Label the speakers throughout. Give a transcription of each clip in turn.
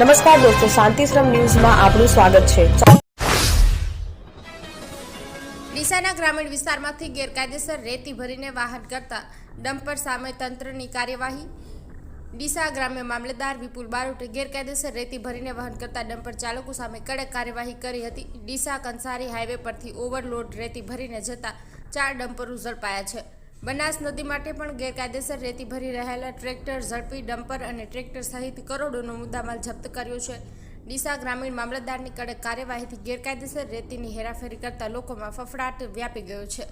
Speaker 1: નમસ્કાર દોસ્તો, શાંતિશ્રમ ન્યૂઝમાં આપનું સ્વાગત છે.
Speaker 2: ડીસાના ગ્રામીણ વિસ્તારમાંથી ગેરકાયદેસર રેતી ભરીને વાહન કરતા ડમ્પર સામે તંત્રની કાર્યવાહી. ડીસા ગ્રામ્ય મામલતદાર વિપુલ બારોટે ગેરકાયદેસર રેતી ભરીને વહન કરતા ડમ્પર ચાલકો સામે કડક કાર્યવાહી કરી હતી. ડીસા કંસારી હાઈવે પરથી ઓવરલોડ રેતી ભરીને જતા ચાર ડમ્પરો ઝડપાયા છે. બનાસ નદી માટે પણ ગેરકાયદેસર રેતી ભરી રહેલા ટ્રેક્ટર, ઝડપી ડમ્પર અને ટ્રેક્ટર સહિત કરોડોનો મુદ્દામાલ જપ્ત કર્યો છે. ડીસા ગ્રામીણ મામલતદારની કડક કાર્યવાહીથી ગેરકાયદેસર રેતીની હેરાફેરી કરતા લોકોમાં ફફડાટ વ્યાપી ગયો છે.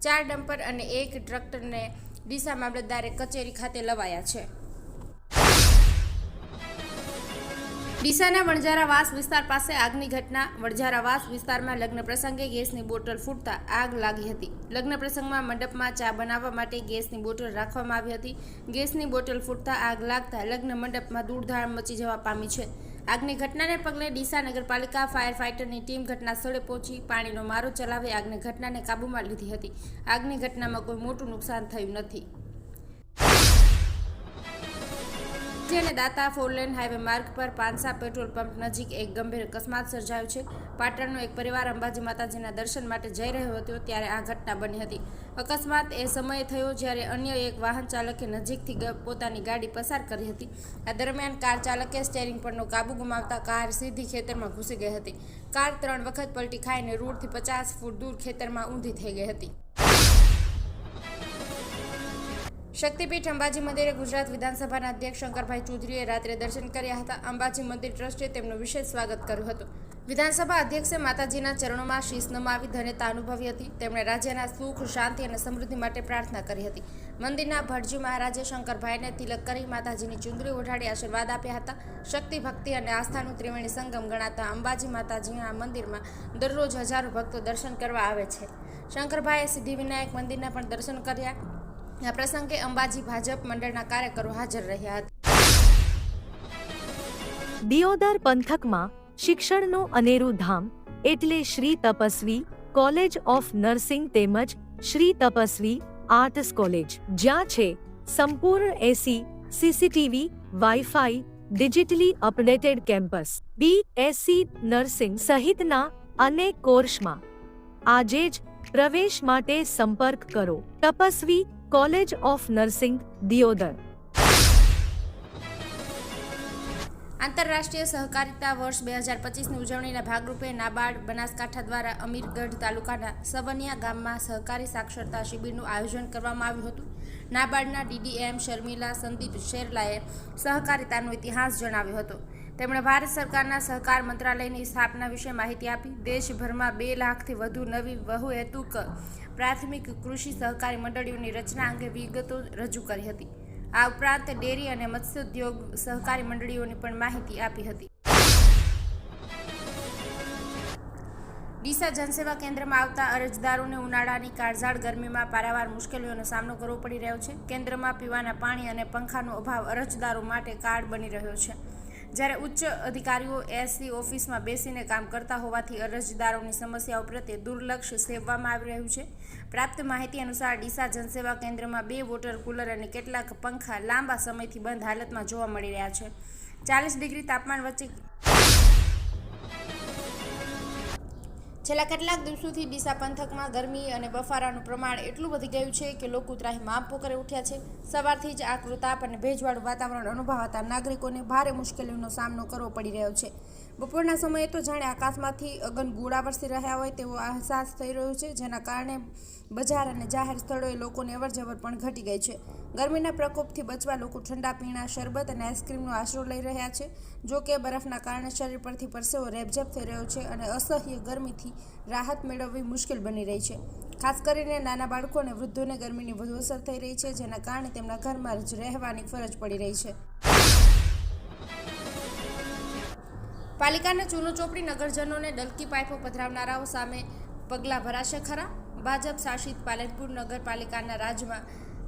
Speaker 2: ચાર ડમ્પર અને એક ટ્રક્ટરને ડીસા મામલતદારે કચેરી ખાતે લવાયા છે. ડીસાના વણઝારાવાસ વિસ્તાર પાસે આગની ઘટના. વણઝારાવાસ વિસ્તારમાં લગ્ન પ્રસંગે ગેસની બોટલ ફૂટતા આગ લાગી હતી. લગ્ન પ્રસંગમાં મંડપમાં ચા બનાવવા માટે ગેસની બોટલ રાખવામાં આવી હતી. ગેસની બોટલ ફૂટતા આગ લાગતા લગ્ન મંડપમાં દૂરધાળ મચી જવા પામી છે. આગની ઘટનાને પગલે ડીસા નગરપાલિકા ફાયર ફાઇટરની ટીમ ઘટના સ્થળે પહોંચી પાણીનો મારો ચલાવી આગની ઘટનાને કાબૂમાં લીધી હતી. આગની ઘટનામાં કોઈ મોટું નુકસાન થયું નથી. અંબાજી અને દાતા ફોરલેન હાઈવે માર્ગ પર પાંસા પેટ્રોલ પંપ નજીક એક ગંભીર અકસ્માત સર્જાયો છે. પાટણનો એક પરિવાર અંબાજી માતાજીના દર્શન માટે જઈ રહ્યો હતો ત્યારે આ ઘટના બની હતી. અકસ્માત એ સમયે થયો જ્યારે અન્ય એક વાહન ચાલકે નજીકથી પોતાની ગાડી પસાર કરી હતી. આ દરમિયાન કાર ચાલકે સ્ટેરિંગ પરનો કાબુ ગુમાવતા કાર સીધી ખેતરમાં ઘૂસી ગઈ હતી. કાર ત્રણ વખત પલટી ખાઈને રોડથી પચાસ ફૂટ દૂર ખેતરમાં ઊંધી થઈ ગઈ હતી. શક્તિપીઠ અંબાજી મંદિરે ગુજરાત વિધાનસભાના અધ્યક્ષ શંકરભાઈ ચૌધરીએ રાત્રે દર્શન કર્યા હતા. અંબાજી મંદિર ટ્રસ્ટે તેમનું વિશેષ સ્વાગત કર્યું હતું. વિધાનસભા અધ્યક્ષે માતાજીના ચરણોમાં શીશ નમાવી ધન્યતા અનુભવી હતી. તેમણે રાજ્યના સુખ, શાંતિ અને સમૃદ્ધિ માટે પ્રાર્થના કરી હતી. મંદિરના ભટજી મહારાજે શંકરભાઈને તિલક કરી માતાજીની ચુંદડી ઓઢાડી આશીર્વાદ આપ્યા હતા. શક્તિ, ભક્તિ અને આસ્થાનું ત્રિવેણી સંગમ ગણાતા અંબાજી માતાજીના મંદિરમાં દરરોજ હજારો ભક્તો દર્શન કરવા આવે છે. શંકરભાઈએ સિદ્ધિવિનાયક મંદિરના પણ દર્શન કર્યા. આ પ્રસંગે અંબાજી ભાજપ મંડળના કાર્યકરો હાજર રહ્યા હતા.
Speaker 3: દિયોદર પંથકમાં શિક્ષણનું અનેરું ધામ એટલે Shri Tapasvi college of nursing તેમજ શ્રી તપસ્વી આર્ટ્સ કોલેજ, જ્યાં છે સંપૂર્ણ AC, CCTV, wifi, digitally updated campus, BSc nursing સહિતના અનેક કોર્સમાં. આજે જ પ્રવેશ માટે સંપર્ક કરો. Tapasvi college of nursing, Deodar.
Speaker 2: આંતરરાષ્ટ્રીય સહકારિતા વર્ષ બે હજાર પચીસની ઉજવણીના ભાગરૂપે નાબાર્ડ બનાસકાંઠા દ્વારા અમીરગઢ તાલુકાના સવનિયા ગામમાં સહકારી સાક્ષરતા શિબિરનું આયોજન કરવામાં આવ્યું હતું. નાબાર્ડના ડીડીએમ શર્મિલા સંદીપ શેરલાએ સહકારિતાનો ઇતિહાસ જણાવ્યો હતો. તેમણે ભારત સરકારના સહકાર મંત્રાલયની સ્થાપના વિશે માહિતી આપી. દેશભરમાં બે લાખથી વધુ નવી બહુહેતુક પ્રાથમિક કૃષિ સહકારી મંડળીઓની રચના અંગે વિગતો રજૂ કરી હતી. આ ઉપરાંત ડેરી અને મત્સ્યોદ્યોગ સહકારી મંડળીઓની પણ માહિતી આપી હતી. ડીસા જનસેવા કેન્દ્રમાં આવતા અરજદારોને ઉનાળાની કાળઝાળ ગરમીમાં પારાવાર મુશ્કેલીઓનો સામનો કરવો પડી રહ્યો છે. કેન્દ્રમાં પીવાના પાણી અને પંખાનો અભાવ અરજદારો માટે કાર્ડ બની રહ્યો છે. જ્યારે ઉચ્ચ અધિકારીઓ એસસી ઓફિસમાં બેસીને કામ કરતા હોવાથી અરજદારોની સમસ્યાઓ પ્રત્યે દુર્લક્ષ સેવવામાં આવી રહ્યું છે. પ્રાપ્ત માહિતી અનુસાર ડીસા જનસેવા કેન્દ્રમાં બે વોટર કુલર અને કેટલાક પંખા લાંબા સમયથી બંધ હાલતમાં જોવા મળી રહ્યા છે. ચાલીસ ડિગ્રી તાપમાન વચ્ચે છેલ્લા કેટલાક દિવસોથી ડીસા પંથકમાં ગરમી અને બફારાનું પ્રમાણ એટલું વધી ગયું છે કે લોકો ત્રાહિમામ પોકરે ઉઠ્યા છે. સવારથી જ આ તાપ અને ભેજવાળું વાતાવરણ અનુભવાતા નાગરિકોને ભારે મુશ્કેલીઓનો સામનો કરવો પડી રહ્યો છે. બપોરના સમયે તો જાણે આકાશમાંથી અગન ગોળા વરસી રહ્યા હોય તેવો અહેસાસ થઈ રહ્યો છે, જેના કારણે બજાર અને જાહેર સ્થળોએ લોકોની અવરજવર પણ ઘટી ગઈ છે. ગરમીના પ્રકોપથી બચવા લોકો ઠંડા પીણા, શરબત અને આઈસ્ક્રીમનો આશરો લઈ રહ્યા છે. જો કે બરફના કારણે શરીર પરથી પરસેવો રેબઝેબ થઈ રહ્યો છે અને અસહ્ય ગરમીથી રાહત મેળવવી મુશ્કેલ બની રહી છે. ખાસ કરીને નાના બાળકો અને વૃદ્ધોને ગરમીની વધુ અસર થઈ રહી છે, જેના કારણે તેમના ઘરમાં જ રહેવાની ફરજ પડી રહી છે. પાલિકાને ચૂનો ચોપડી નગરજનોને ડલકી પાઇપો પધરાવનારાઓ સામે પગલાં ભરાશે ખરા? ભાજપ શાસિત પાલનપુર નગરપાલિકાના રાજમાં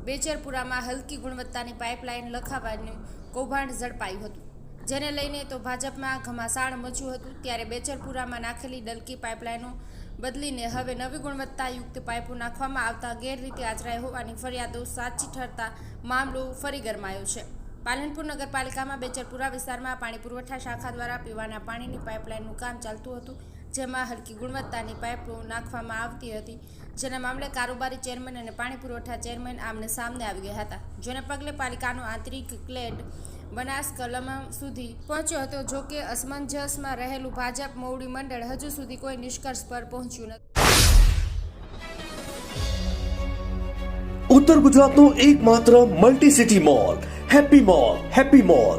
Speaker 2: બેચરપુરામાં હલકી ગુણવત્તાની પાઇપલાઇન લખાવવાનું કૌભાંડ ઝડપાયું હતું. જેને લઈને તો ભાજપમાં ઘમાસાણ મચ્યું હતું, ત્યારે બેચરપુરામાં નાખેલી ડલકી પાઇપલાઇનો બદલીને હવે નવી ગુણવત્તાયુક્ત પાઇપો નાખવામાં આવતા ગેરરીતિ આચરાઈ હોવાની ફરિયાદો સાચી ઠરતા મામલો ફરી ગરમાયો છે. પાલનપુર નગરપાલિકામાં બેચરપુરા વિસ્તારમાં પાણી પુરવઠા શાખા દ્વારા પીવાના પાણીની પાઇપલાઇનનું કામ ચાલતું હતું. જેમાં હલકી ગુણવત્તાની પાઇપો નાખવામાં આવતી હતી, જેના મામલે કારોબારી ચેરમેન અને પાણી પુરવઠા ચેરમેન આમને સામને આવી ગયા હતા. જેને પગલે પાલિકાનો આંતરિક ક્લેડ બનાસ કલમ સુધી પહોંચ્યો હતો, જો કે અસમંજસમાં રહેલું ભાજપ મોવડી મંડળ હજુ સુધી કોઈ નિષ્કર્ષ પર પહોંચ્યું નથી.
Speaker 4: ઉત્તર ગુજરાતનો એકમાત્ર multi city mall happy mall happy mall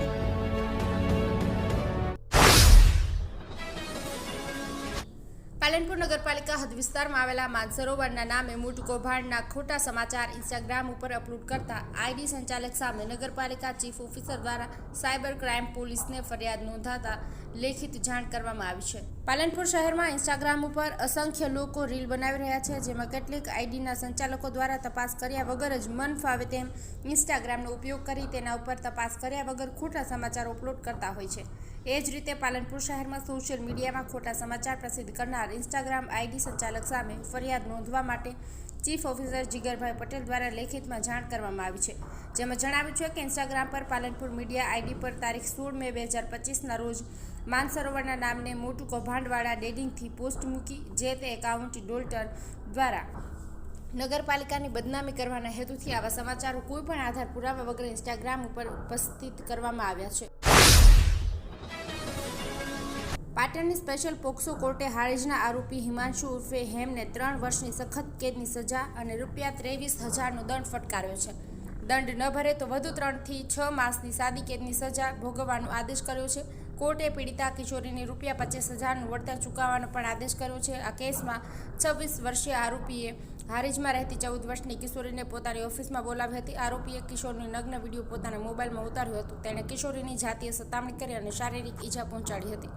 Speaker 2: Palanpur નગરપાલિકા હદ વિસ્તારમાં આવેલા માનસરોવરના નામે મોટું કૌભાંડના ખોટા સમાચાર ઇન્સ્ટાગ્રામ ઉપર અપલોડ કરતા આઈડી સંચાલક સામે નગરપાલિકા ચીફ ઓફિસર દ્વારા સાયબર ક્રાઇમ પોલીસને ફરિયાદ નોંધાતા લેખિત જાણ કરવામાં આવી છે. પાલનપુર શહેરમાં ઇન્સ્ટાગ્રામ ઉપર અસંખ્ય લોકો રીલ બનાવી રહ્યા છે, જેમાં કેટલીક આઈડીના સંચાલકો દ્વારા તપાસ કર્યા વગર જ મન ફાવે તેમ ઇન્સ્ટાગ્રામનો ઉપયોગ કરી તેના ઉપર તપાસ કર્યા વગર ખોટા સમાચાર અપલોડ કરતા હોય છે. એ જ રીતે પાલનપુર શહેરમાં સોશિયલ મીડિયામાં ખોટા સમાચાર પ્રસિદ્ધ કરનાર ઇન્સ્ટાગ્રામ આઈડી સંચાલક સામે ફરિયાદ નોંધવા માટે ચીફ ઓફિસર જીગરભાઈ પટેલ દ્વારા લેખિતમાં જાણ કરવામાં આવી છે. જેમાં જણાવ્યું છે કે ઇન્સ્ટાગ્રામ પર પાલનપુર મીડિયા આઈડી પર તારીખ સોળ મે બે હજાર પચીસના રોજ માનસરોવરના નામને મોટું કૌભાંડવાળા ડેડિંગથી પોસ્ટ મૂકી, જે તે એકાઉન્ટ ડોલ્ટર દ્વારા નગરપાલિકાની બદનામી કરવાના હેતુથી આવા સમાચારો કોઈપણ આધાર પુરાવા વગર ઇન્સ્ટાગ્રામ ઉપર ઉપસ્થિત કરવામાં આવ્યા છે. પાટણની સ્પેશિયલ પોક્સો કોર્ટે હારીજના આરોપી હિમાંશુ ઉર્ફે હેમને ત્રણ વર્ષની સખત કેદની સજા અને રૂપિયા ત્રેવીસ હજારનો દંડ ફટકાર્યો છે. દંડ ન ભરે તો વધુ ત્રણથી છ માસની સાદી કેદની સજા ભોગવવાનો આદેશ કર્યો છે. કોર્ટે પીડિતા કિશોરીને રૂપિયા પચીસ હજારનું વળતર ચૂકવવાનો પણ આદેશ કર્યો છે. આ કેસમાં છવ્વીસ વર્ષીય આરોપીએ હારીજમાં રહેતી ચૌદ વર્ષની કિશોરીને પોતાની ઓફિસમાં બોલાવી હતી. આરોપીએ કિશોરની નગ્ન વીડિયો પોતાના મોબાઈલમાં ઉતાર્યો હતો. તેણે કિશોરીની જાતીય સતામણી કરી અને શારીરિક ઈજા પહોંચાડી હતી.